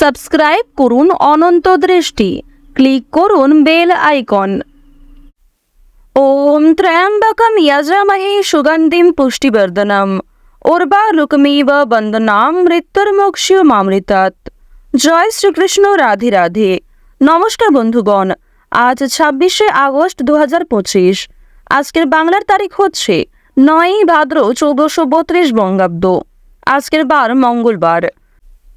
Subscribe করুন অনন্ত দৃষ্টি। Click করুন বেল আইকন। ওম ত্র্যম্বকম যজামহে সুগন্ধিম পুষ্টিবর্ধনম। উর্বারুকমিব বন্দনাম মৃত্যুর্মোক্ষমামৃতাৎ জয় শ্রীকৃষ্ণ, রাধে রাধে। নমস্কার বন্ধুগণ, আজ ছাব্বিশে আগস্ট দু পঁচিশ। আজকের বাংলার তারিখ হচ্ছে নয়ই ভাদ্র চৌদ্দশো বত্রিশ বঙ্গাব্দ। আজকের বার মঙ্গলবার।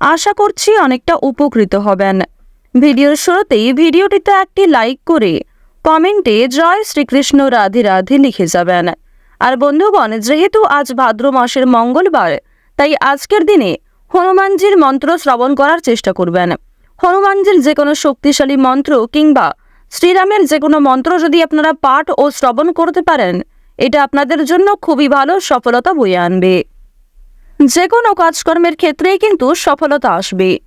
আশা করছি অনেকটা উপকৃত হবেন। ভিডিওর শুরুতেই ভিডিওটিতে একটি লাইক করে কমেন্টে জয় শ্রীকৃষ্ণ, রাধে রাধে লিখে যাবেন। আর বন্ধুগণ, যেহেতু আজ ভাদ্র মাসের মঙ্গলবার, তাই আজকের দিনে হনুমানজির মন্ত্র শ্রবণ করার চেষ্টা করবেন। হনুমানজির যে কোনো শক্তিশালী মন্ত্র কিংবা শ্রীরামের যে কোনো মন্ত্র যদি আপনারা পাঠ ও শ্রবণ করতে পারেন, এটা আপনাদের জন্য খুবই ভালো সফলতা বয়ে আনবে। যে কোনো কাজকর্মের ক্ষেত্রেই কিন্তু সফলতা আসবে।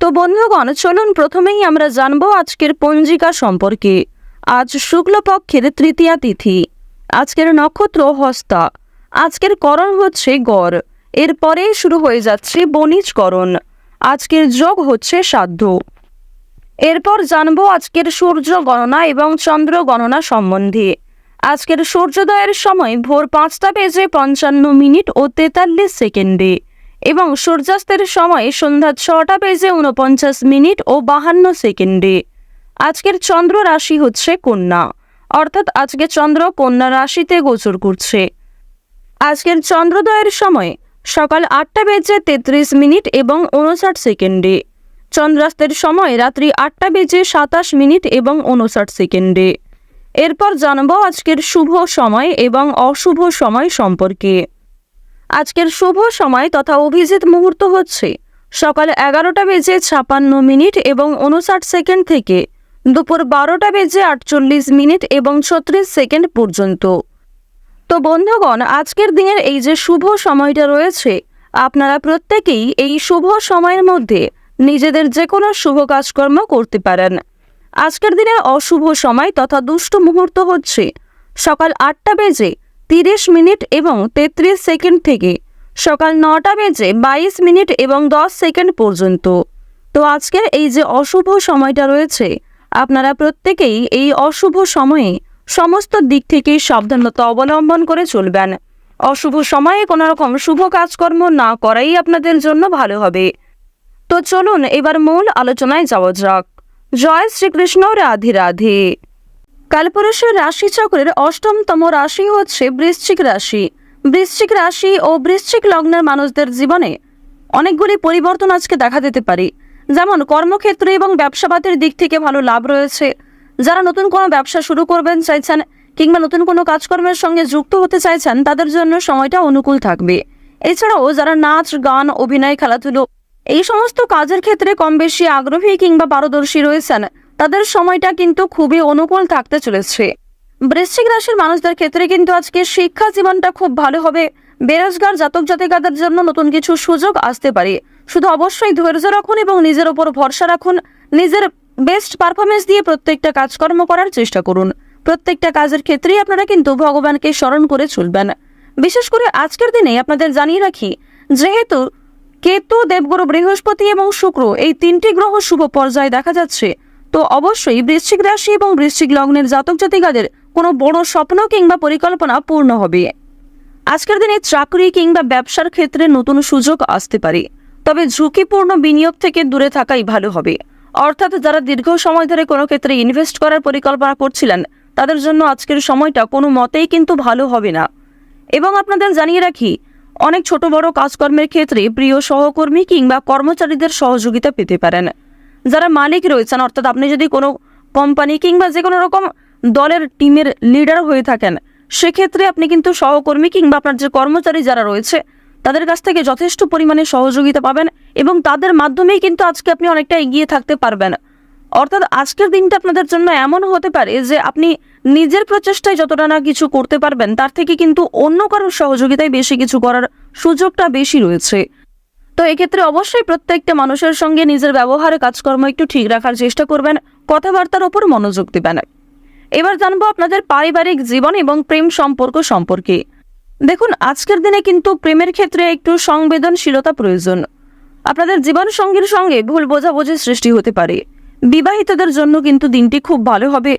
তো বন্ধুগণ, চলুন প্রথমেই আমরা জানব আজকের পঞ্জিকা সম্পর্কে। আজ শুক্লপক্ষের তৃতীয়া তিথি। আজকের নক্ষত্র হস্তা। আজকের করণ হচ্ছে গড়। এরপরেই শুরু হয়ে যাচ্ছে বণিজকরণ। আজকের যোগ হচ্ছে সাধ্য। এরপর জানব আজকের সূর্য গণনা এবং চন্দ্র গণনা সম্বন্ধে। আজকের সূর্যোদয়ের সময় ভোর পাঁচটা বেজে পঞ্চান্ন মিনিট ও তেতাল্লিশ সেকেন্ডে এবং সূর্যাস্তের সময় সন্ধ্যা ছটা বেজে উনপঞ্চাশ মিনিট ও বাহান্ন সেকেন্ডে। আজকের চন্দ্র রাশি হচ্ছে কন্যা, অর্থাৎ আজকে চন্দ্র কন্যা রাশিতে গোচর করছে। আজকের চন্দ্রোদয়ের সময় সকাল আটটা বেজে তেত্রিশ মিনিট এবং উনষাট সেকেন্ডে। চন্দ্রাস্তের সময় রাত্রি আটটা বেজে সাতাশ মিনিট এবং উনষাট সেকেন্ডে। এরপর জানব আজকের শুভ সময় এবং অশুভ সময় সম্পর্কে। আজকের শুভ সময় তথা অভিজিৎ মুহূর্ত হচ্ছে সকাল এগারোটা বেজে ছাপান্ন মিনিট এবং উনষাট সেকেন্ড থেকে দুপুর বারোটা বেজে আটচল্লিশ মিনিট এবং ছত্রিশ সেকেন্ড পর্যন্ত। তো বন্ধুগণ, আজকের দিনের এই যে শুভ সময়টা রয়েছে, আপনারা প্রত্যেকেই এই শুভ সময়ের মধ্যে নিজেদের যে কোনো শুভ কাজকর্ম করতে পারেন। আজকের দিনের অশুভ সময় তথা দুষ্ট মুহূর্ত হচ্ছে সকাল আটটা বেজে তিরিশ মিনিট এবং তেত্রিশ সেকেন্ড থেকে সকাল নটা বেজে বাইশ মিনিট এবং দশ সেকেন্ড পর্যন্ত। তো আজকের এই যে অশুভ সময়টা রয়েছে, আপনারা প্রত্যেকেই এই অশুভ সময়ে সমস্ত দিক থেকে সাবধানতা অবলম্বন করে চলবেন। অশুভ সময়ে কোনো রকম শুভ কাজকর্ম না করাই আপনাদের জন্য ভালো হবে। তো চলুন এবার মূল আলোচনায় যাওয়া যাক। জয় শ্রীকৃষ্ণ, রাধে রাধে। কালপুরুষের রাশিচক্রের অষ্টমতম রাশি হচ্ছে বৃশ্চিক রাশি। বৃশ্চিক রাশি ও বৃশ্চিক লগ্নের মানুষদের জীবনে অনেকগুলি পরিবর্তন আজকে দেখা দিতে পারে। যেমন কর্মক্ষেত্রে এবং ব্যবসাবাদের দিক থেকে ভালো লাভ রয়েছে। যারা নতুন কোনো ব্যবসা শুরু করবেন চাইছেন কিংবা নতুন কোনো কাজকর্মের সঙ্গে যুক্ত হতে চাইছেন, তাদের জন্য সময়টা অনুকূল থাকবে। এছাড়াও যারা নাচ, গান, অভিনয়, খেলাধুলো এই সমস্ত কাজের ক্ষেত্রে কম বেশি আগ্রহী কিংবা পারদর্শী রয়েছেন। তাদের সময়টা কিন্তু খুবই অনুকূল থাকতে চলেছে। বৃশ্চিক রাশির মানুষদের ক্ষেত্রে কিন্তু আজকে শিক্ষা জীবনটা খুব ভালো হবে। বেরোজগার, জাতক জাতিকাদের জন্য নতুন কিছু সুযোগ আসতে পারে। শুধু অবশ্যই ধৈর্য রাখুন এবং নিজের ওপর ভরসা রাখুন। নিজের বেস্ট পারফরমেন্স দিয়ে প্রত্যেকটা কাজকর্ম করার চেষ্টা করুন। প্রত্যেকটা কাজের ক্ষেত্রেই আপনারা কিন্তু ভগবানকে স্মরণ করে চলবেন। বিশেষ করে আজকের দিনে আপনাদের জানিয়ে রাখি, যেহেতু কেতু, দেবগুরু, বৃহস্পতি এবং শুক্র এই তিনটি গ্রহ শুভ পর্যায়ে দেখা যাচ্ছে। তো অবশ্যই বৃশ্চিক রাশি এবং বৃশ্চিক লগ্নের জাতক জাতিকাদের কোনো বড় স্বপ্ন কিংবা পরিকল্পনা পূর্ণ হবে। আজকের দিনে চাকরি কিংবা ব্যবসার ক্ষেত্রে নতুন সুযোগ আসতে পারে। তবে ঝুঁকিপূর্ণ বিনিয়োগ থেকে দূরে থাকাই ভালো হবে। অর্থাৎ যারা দীর্ঘ সময় ধরে কোনো ক্ষেত্রে ইনভেস্ট করার পরিকল্পনা করছিলেন, তাদের জন্য আজকের সময়টা কোনো মতেই কিন্তু ভালো হবে না। এবং আপনাদের জানিয়ে রাখি অনেক ছোট বড় কাজকর্মের ক্ষেত্রে প্রিয় সহকর্মী কিংবা কর্মচারীদের সহযোগিতা পেতে পারেন। যারা মালিক রয়েছেন, অর্থাৎ আপনি যদি কোনো কোম্পানি কিংবা যে কোনো রকম দলের টিমের লিডার হয়ে থাকেন, সেক্ষেত্রে আপনি কিন্তু সহকর্মী কিংবা আপনার যে কর্মচারী যারা রয়েছে, তাদের কাছ থেকে যথেষ্ট পরিমাণে সহযোগিতা পাবেন এবং তাদের মাধ্যমেই কিন্তু আজকে আপনি অনেকটা এগিয়ে থাকতে পারবেন। অর্থাৎ আজকের দিনটা আপনাদের জন্য এমন হতে পারে যে আপনি নিজের প্রচেষ্টায় যতটা না কিছু করতে পারবেন, তার থেকে কিন্তু অন্য কারোর সহযোগিতায় বেশি কিছু করার সুযোগটা বেশি রয়েছে। তো এক্ষেত্রে অবশ্যই প্রত্যেকটা মানুষের সঙ্গে নিজের ব্যবহারে, কাজকর্ম একটু ঠিক রাখার চেষ্টা করবেন, কথাবার্তার ওপর মনোযোগ দেবেন। এবার জানব আপনাদের পারিবারিক জীবন এবং প্রেম সম্পর্ক সম্পর্কে। দেখুন, আজকের দিনে কিন্তু প্রেমের ক্ষেত্রে একটু সংবেদনশীলতা প্রয়োজন। আপনাদের জীবন সঙ্গীর সঙ্গে ভুল বোঝাবুঝির সৃষ্টি হতে পারে। বিবাহিতদের জন্য কিন্তু দিনটি খুব ভালো হবে।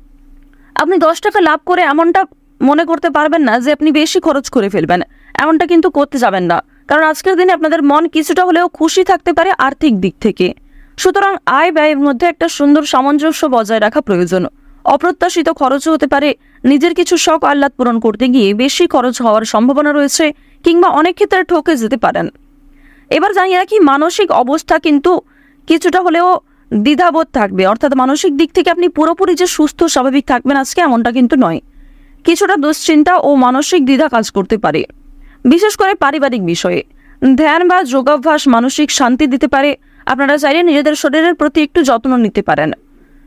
আপনি দশ টাকা লাভ করে এমনটা মনে করতে পারবেন না যে আপনি বেশি খরচ করে ফেলবেন। এমনটা কিন্তু করতে যাবেন না। কারণ আজকের দিনে আপনাদের মন কিছুটা হলেও খুশি থাকতে পারে আর্থিক দিক থেকে। সুতরাং আয় ব্যয়ের মধ্যে একটা সুন্দর সামঞ্জস্য বজায় রাখা প্রয়োজন। অপ্রত্যাশিত খরচও হতে পারে। নিজের কিছু শখ আহ্লাদ পূরণ করতে গিয়ে বেশি খরচ হওয়ার সম্ভাবনা রয়েছে কিংবা অনেক ক্ষেত্রে ঠকে যেতে পারেন। এবার জানিয়ে রাখি, মানসিক অবস্থা কিন্তু কিছুটা হলেও দ্বিধাবোধ থাকবে। অর্থাৎ মানসিক দিক থেকে আপনি পুরোপুরি যে সুস্থ, স্বাভাবিক থাকবেন, আজকে এমনটা কিন্তু নয়। কিছুটা দুশ্চিন্তা ও মানসিক দ্বিধা কাজ করতে পারে। বিশেষ করে পারিবারিক বিষয়ে। ধ্যান বা যোগাভ্যাস মানসিক শান্তি দিতে পারে। আপনারা চাইলে নিজেদের শরীরের প্রতি একটু যত্ন নিতে পারেন।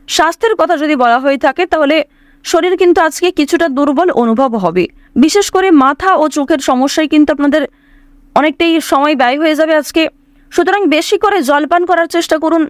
স্বাস্থ্যের কথা যদি বলা হয়ে থাকে, তাহলে শরীর কিন্তু আজকে কিছুটা দুর্বল অনুভব হবে। বিশেষ করে মাথা ও চোখের সমস্যায় কিন্তু আপনাদের অনেকটাই সময় ব্যয় হয়ে যাবে আজকে। সুতরাং বেশি করে জলপান করার চেষ্টা করুন।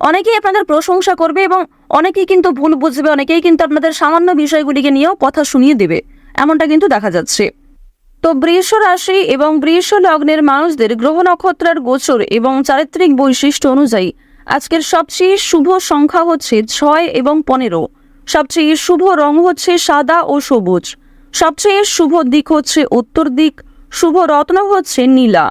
অনেকেই আপনাদের প্রশংসা করবে এবং অনেকেই কিন্তু ভুল বুঝবে, অনেকেই কিন্তু আপনাদের সামান্য বিষয়গুলিকে নিয়েও কথা শুনিয়ে দেবে। এমনটা কিন্তু দেখা যাচ্ছে। তো বৃষ রাশি এবং বৃষ লগ্নের মানুষদের গ্রহ নক্ষত্রের গোচর এবং চারিত্রিক বৈশিষ্ট্য অনুযায়ী আজকের সবচেয়ে শুভ সংখ্যা হচ্ছে ছয় এবং পনেরো। সবচেয়ে শুভ রং হচ্ছে সাদা ও সবুজ। সবচেয়ে শুভ দিক হচ্ছে উত্তর দিক। শুভ রত্ন হচ্ছে নীলা।